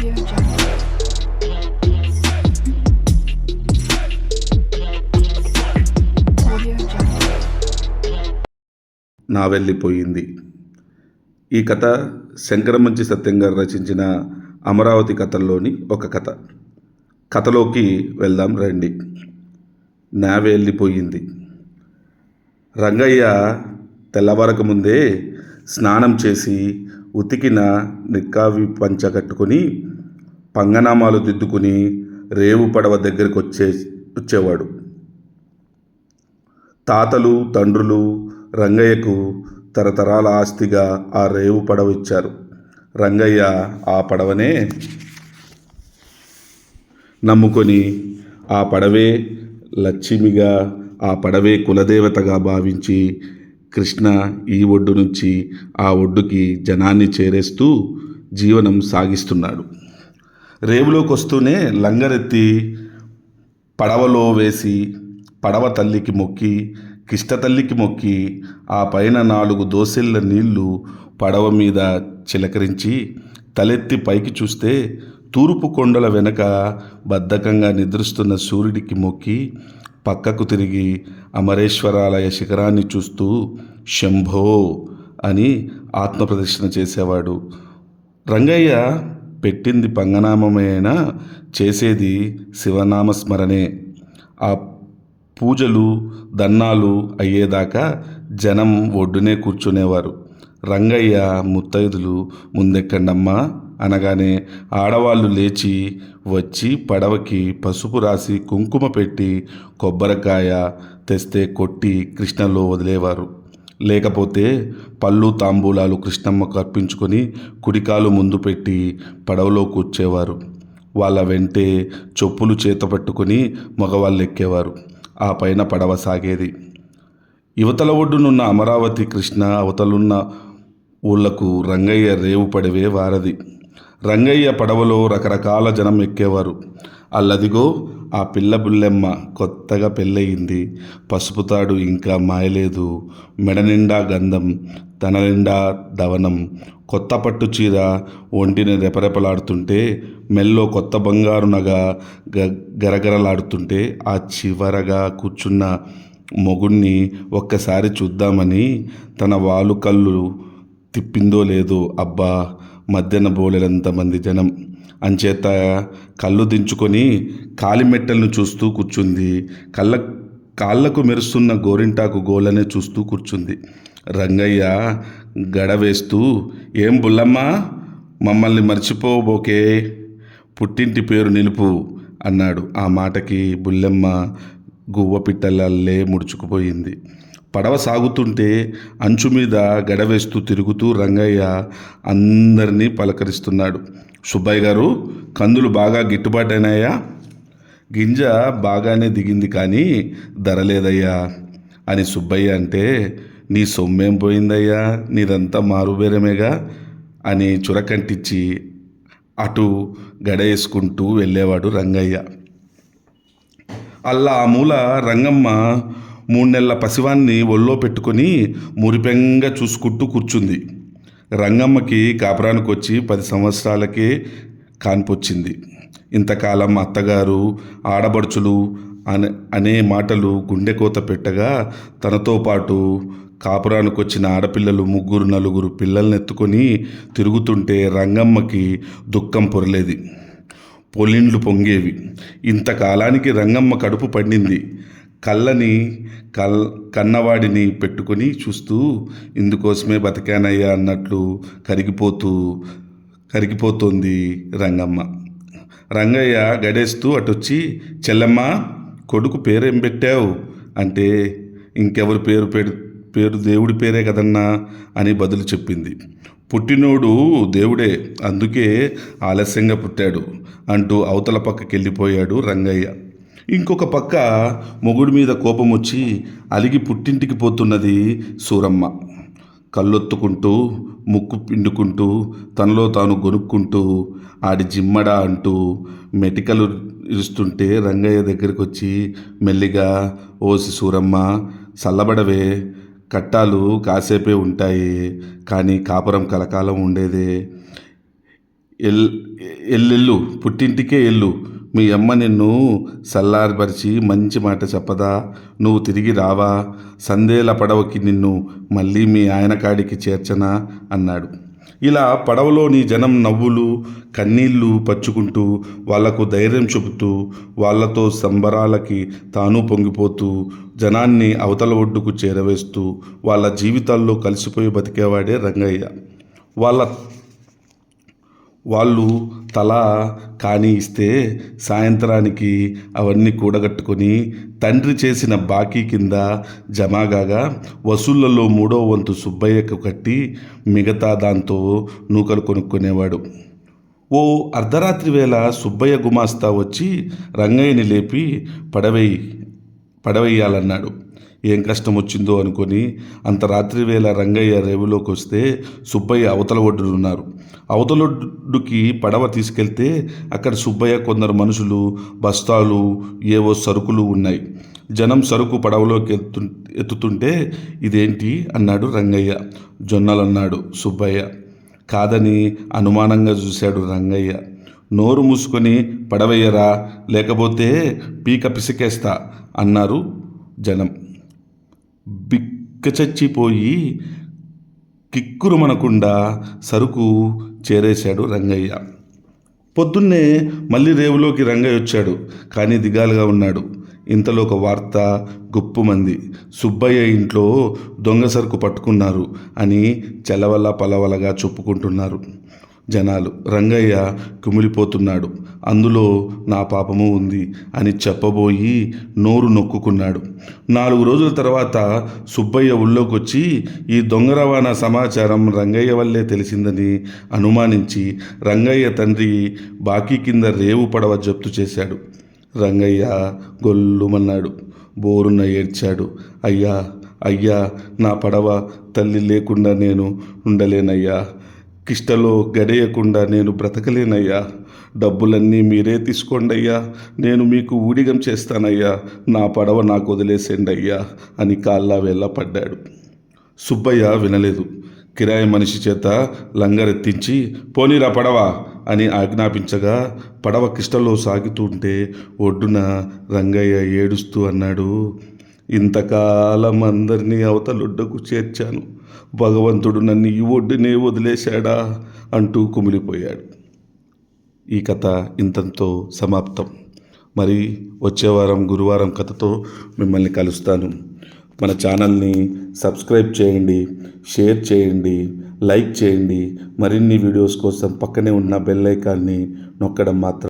నా వెళ్ళిపోయింది ఈ కథ శంకరమంచి సత్యం గారు రచించిన అమరావతి కథల్లోని ఒక కథ. కథలోకి వెళ్దాం రండి. నా వెళ్ళిపోయింది రంగయ్య తెల్లవారక ముందే స్నానం చేసి ఉతికిన నిక్కావి పంచ కట్టుకొని పంగనామాలు దిద్దుకుని రేవు పడవ దగ్గరికి వచ్చే వచ్చేవాడు. తాతలు తండ్రులు రంగయ్యకు తరతరాల ఆస్తిగా ఆ రేవు పడవ ఇచ్చారు. రంగయ్య ఆ పడవనే నమ్ముకొని ఆ పడవే లక్ష్మిగా ఆ పడవే కులదేవతగా భావించి కృష్ణ ఈ ఒడ్డు నుంచి ఆ ఒడ్డుకి జనాన్ని చేరేస్తూ జీవనం సాగిస్తున్నాడు. రేవులోకి వస్తూనే లంగరెత్తి పడవలో వేసి పడవ తల్లికి మొక్కి కిష్ట తల్లికి మొక్కి ఆ పైన నాలుగు దోసెళ్ళ నీళ్ళు పడవ మీద చిలకరించి తలెత్తి పైకి చూస్తే తూర్పు కొండల వెనక బద్ధకంగా నిద్రిస్తున్న సూర్యుడికి మొక్కి పక్కకు తిరిగి అమరేశ్వరాలయ శిఖరాన్ని చూస్తూ శంభో అని ఆత్మప్రదర్శన చేసేవాడు. రంగయ్య పెట్టింది పంగనామమైనా? చేసేది శివనామస్మరణే. ఆ పూజలు దన్నాలు అయ్యేదాకా జనం ఒడ్డునే కూర్చునేవారు. రంగయ్య ముత్తైదులు ముందెక్కండమ్మా అనగానే ఆడవాళ్ళు లేచి వచ్చి పడవకి పసుపు రాసి కుంకుమ పెట్టి కొబ్బరికాయ తెస్తే కొట్టి కృష్ణలో వదిలేవారు. లేకపోతే పళ్ళు తాంబూలాలు కృష్ణమ్మకు అర్పించుకొని కుడికాలు ముందు పెట్టి పడవలో కూర్చేవారు. వాళ్ళ వెంటే చెప్పులు చేత పట్టుకొని మగవాళ్ళు ఎక్కేవారు ఆ పైన పడవ సాగేది. యువతల ఒడ్డునున్న అమరావతి కృష్ణ అవతలున్న ఊళ్ళకు రంగయ్య రేవు పడవే వారది. రంగయ్య పడవలో రకరకాల జనం ఎక్కేవారు. అల్లదిగో ఆ పిల్ల బుల్లెమ్మ కొత్తగా పెళ్ళయింది. పసుపుతాడు ఇంకా మాయలేదు. మెడ నిండా గంధం తన నిండా దవనం. కొత్త పట్టు చీర ఒంటిని రెపరెపలాడుతుంటే మెల్లో కొత్త బంగారు నగ గ గరగరలాడుతుంటే ఆ చివరగా కూర్చున్న మొగుణ్ణి ఒక్కసారి చూద్దామని తన వాలు కళ్ళు తిప్పిందో లేదో అబ్బా మధ్యన బోలెడంతమంది జనం అంచేత కళ్ళు దించుకొని కాలిమెట్టలను చూస్తూ కూర్చుంది. కళ్ళ కాళ్ళకు మెరుస్తున్న గోరింటాకు గోలనే చూస్తూ కూర్చుంది. రంగయ్య గడ వేస్తూ ఏం బుల్లమ్మ మమ్మల్ని మర్చిపోబోకే పుట్టింటి పేరు నిలుపు అన్నాడు. ఆ మాటకి బుల్లెమ్మ గువ్వ పిట్టలల్లే ముడుచుకుపోయింది. పడవ సాగుతుంటే అంచు మీద గడవేస్తూ తిరుగుతూ రంగయ్య అందరినీ పలకరిస్తున్నాడు. సుబ్బయ్య గారు కందులు బాగా గిట్టుబాటైనాయా? గింజ బాగానే దిగింది కానీ ధర లేదయ్యా అని సుబ్బయ్య అంటే నీ సొమ్మేం పోయిందయ్యా? నీదంతా మారుబేరమేగా? అని చురకంటిచ్చి అటు గడ వేసుకుంటూ వెళ్ళేవాడు రంగయ్య. అల్లా ఆ మూల రంగమ్మ మూడు నెలల పసివాన్ని ఒళ్ళో పెట్టుకొని మురిపెంగా చూసుకుంటూ కూర్చుంది. రంగమ్మకి కాపురానికి వచ్చి పది సంవత్సరాలకే కాన్పొచ్చింది. ఇంతకాలం అత్తగారు ఆడబడుచులు అనే అనే మాటలు గుండెకోత పెట్టగా తనతో పాటు కాపురానికి వచ్చిన ఆడపిల్లలు ముగ్గురు నలుగురు పిల్లల్ని ఎత్తుకొని తిరుగుతుంటే రంగమ్మకి దుఃఖం పొరలేది. పొలిండ్లు పొంగేవి. ఇంతకాలానికి రంగమ్మ కడుపు పండింది. కళ్ళని కల్ కన్నవాడిని పెట్టుకొని చూస్తూ ఇందుకోసమే బతికానయ్యా అన్నట్లు కరిగిపోతూ కరిగిపోతోంది రంగమ్మ. రంగయ్య గడేస్తూ అటొచ్చి చెల్లమ్మ కొడుకు పేరేం పెట్టావు? అంటే ఇంకెవరి పేరు పేరు పేరు దేవుడి పేరే కదన్నా అని బదులు చెప్పింది. పుట్టినోడు దేవుడే అందుకే ఆలస్యంగా పుట్టాడు అంటూ అవతల పక్కకి వెళ్ళిపోయాడు రంగయ్య. ఇంకొక పక్క మొగుడి మీద కోపం వచ్చి అలిగి పుట్టింటికి పోతున్నది సూరమ్మ. కళ్ళొత్తుకుంటూ ముక్కు పిండుకుంటూ తనలో తాను గొనుక్కుంటూ ఆడి జిమ్మడా అంటూ మెటికలు ఇరుస్తుంటే రంగయ్య దగ్గరికి వచ్చి మెల్లిగా ఓసి సూరమ్మ చల్లబడవే. కట్టాలు కాసేపే ఉంటాయి కానీ కాపురం కలకాలం ఉండేదే. ఎల్ ఎల్లెల్లు పుట్టింటికే ఎల్లు. మీ అమ్మ నిన్ను సల్లార్పరిచి మంచి మాట చెప్పదా? నువ్వు తిరిగి రావా? సందేల పడవకి నిన్ను మళ్ళీ మీ ఆయన కాడికి చేర్చనా? అన్నాడు. ఇలా పడవలోని జనం నవ్వులు కన్నీళ్ళు పచ్చుకుంటూ వాళ్ళకు ధైర్యం చెబుతూ వాళ్ళతో సంబరాలకి తాను పొంగిపోతూ జనాన్ని అవతల ఒడ్డుకు చేరవేస్తూ వాళ్ళ జీవితాల్లో కలిసిపోయి బతికేవాడే రంగయ్య. వాళ్ళ వాళ్ళు తల కానీ ఇస్తే సాయంత్రానికి అవన్నీ కూడగట్టుకొని తండ్రి చేసిన బాకీ కింద జమాగాగా వసూళ్ళలో మూడో వంతు సుబ్బయ్యకు కట్టి మిగతా దాంతో నూకలు కొనుక్కునేవాడు. ఓ అర్ధరాత్రి వేళ సుబ్బయ్య గుమాస్తా వచ్చి రంగయ్యని లేపి పడవేయి పడవేయాలన్నాడు. ఏం కష్టం వచ్చిందో అనుకొని అంత రాత్రి వేళ రంగయ్య రేవులోకి వస్తే సుబ్బయ్య అవతల ఒడ్డునున్నారు అవతలొడ్డుకి పడవ తీసుకెళ్తే అక్కడ సుబ్బయ్య కొందరు మనుషులు బస్తాలు ఏవో సరుకులు ఉన్నాయి. జనం సరుకు పడవలోకి ఎత్తు ఎత్తుతుంటే ఇదేంటి అన్నాడు రంగయ్య. జొన్నలన్నాడు సుబ్బయ్య. కాదని అనుమానంగా చూశాడు రంగయ్య. నోరు మూసుకొని పడవేయరా లేకపోతే పీక పిసికేస్తా అన్నారు జనం. బిక్కచచ్చిపోయి కిక్కురుమనకుండా సరుకు చేరేశాడు రంగయ్య. పొద్దున్నే మళ్ళీ రేవులోకి రంగయ్య వచ్చాడు. కానీ దిగాలుగా ఉన్నాడు. ఇంతలో ఒక వార్త గుప్పుమంది. సుబ్బయ్య ఇంట్లో దొంగ సరుకు పట్టుకున్నారు అని చెలవల పలవలగా చెప్పుకుంటున్నారు. జనాలు రంగయ్య కుమిలిపోతున్నాడు. అందులో నా పాపము ఉంది అని చెప్పబోయి నోరు నొక్కుకున్నాడు. నాలుగు రోజుల తర్వాత సుబ్బయ్య ఊళ్ళోకి వచ్చి ఈ దొంగ రవాణా సమాచారం రంగయ్య వల్లే తెలిసిందని అనుమానించి రంగయ్య తండ్రి బాకీ కింద రేవు పడవ జప్తు చేశాడు. రంగయ్య గొల్లుమన్నాడు బోరున ఏడ్చాడు. అయ్యా అయ్యా నా పడవ తల్లి లేకుండా నేను ఉండలేనయ్యా. కిష్టలో గడేయకుండా నేను బ్రతకలేనయ్యా. డబ్బులన్నీ మీరే తీసుకోండి అయ్యా నేను మీకు ఊడిగం చేస్తానయ్యా. నా పడవ నాకు వదిలేసేయండి అయ్యా అని కాళ్ళ వేళ్ళ పడ్డాడు. సుబ్బయ్య వినలేదు. కిరాయి మనిషి చేత లంగరెత్తించి పోనీరా పడవ అని ఆజ్ఞాపించగా పడవ కిష్టలో సాగుతుంటే ఒడ్డున రంగయ్య ఏడుస్తూ అన్నాడు ఇంతకాలం అందరినీ అవతలొడ్డకు చేర్చాను. భగవంతుడు నన్ను ఈ ఒడ్డునే వదిలేశాడా? అంటూ కుమిలిపోయాడు. ఈ కథ ఇంతంతో సమాప్తం. మరి వచ్చే వారం గురువారం కథతో మిమ్మల్ని కలుస్తాను. మన ఛానల్ని సబ్స్క్రైబ్ చేయండి షేర్ చేయండి లైక్ చేయండి. మరిన్ని వీడియోస్ కోసం పక్కనే ఉన్న బెల్ ఐకాన్ని నొక్కడం మాత్రం